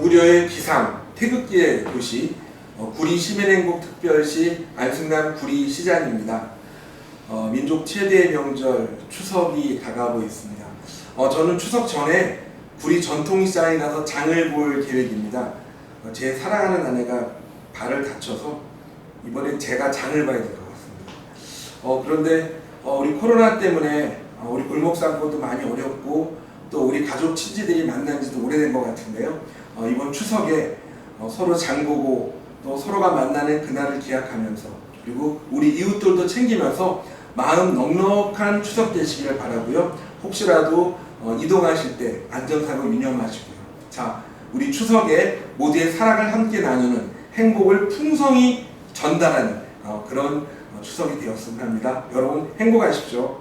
무료의 비상 태극기의 도시 어, 구리 시민행복 특별시 안승남 구리 시장입니다. 어, 민족 최대의 명절 추석이 다가오고 있습니다. 어, 저는 추석 전에 구리 전통시장에 가서 장을 볼 계획입니다. 어, 제 사랑하는 아내가 발을 다쳐서 이번엔 제가 장을 봐야 될 것 같습니다. 어, 그런데 어, 우리 코로나 때문에 어, 우리 골목 상권도 많이 어렵고 또 우리 가족 친지들이 만난 지도 오래된 것 같은데요. 어, 이번 추석에 어, 서로 장 보고 또 서로가 만나는 그날을 기약하면서 그리고 우리 이웃들도 챙기면서 마음 넉넉한 추석 되시기를 바라고요. 혹시라도 어, 이동하실 때 안전사고 유념하시고요. 자, 우리 추석에 모두의 사랑을 함께 나누는 행복을 풍성히 전달하는 어, 그런 어, 추석이 되었으면 합니다. 여러분 행복하십시오.